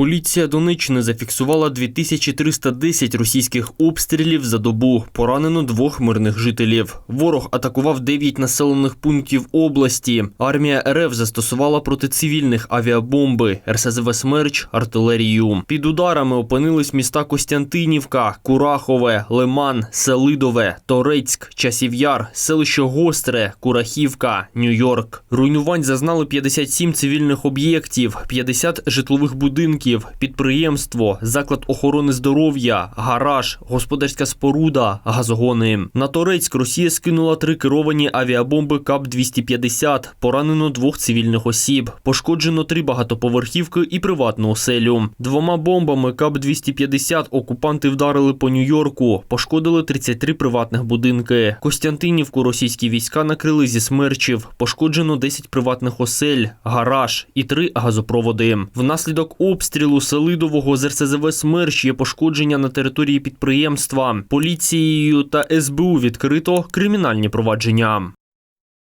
Поліція Донеччини зафіксувала 2310 російських обстрілів за добу. Поранено двох мирних жителів. Ворог атакував 9 населених пунктів області. Армія РФ застосувала проти цивільних авіабомби, РСЗВ «Смерч», артилерію. Під ударами опинились міста Костянтинівка, Курахове, Лиман, Селидове, Торецьк, Часів'яр, селище Гостре, Курахівка, Нью-Йорк. Руйнувань зазнали 57 цивільних об'єктів, 50 житлових будинків, підприємство, заклад охорони здоров'я, гараж, господарська споруда, газогони. На Торецьк Росія скинула три керовані авіабомби КАП-250, поранено двох цивільних осіб, пошкоджено три багатоповерхівки і приватну оселю. Двома бомбами КАП-250 окупанти вдарили по Нью-Йорку, пошкодили 33 приватних будинки. Костянтинівку російські війська накрили зі смерчів, пошкоджено 10 приватних осель, гараж і три газопроводи. Внаслідок обстрілу Селидового з РСЗВ «Смерч» є пошкодження на території підприємства. Поліцією та СБУ відкрито кримінальні провадження.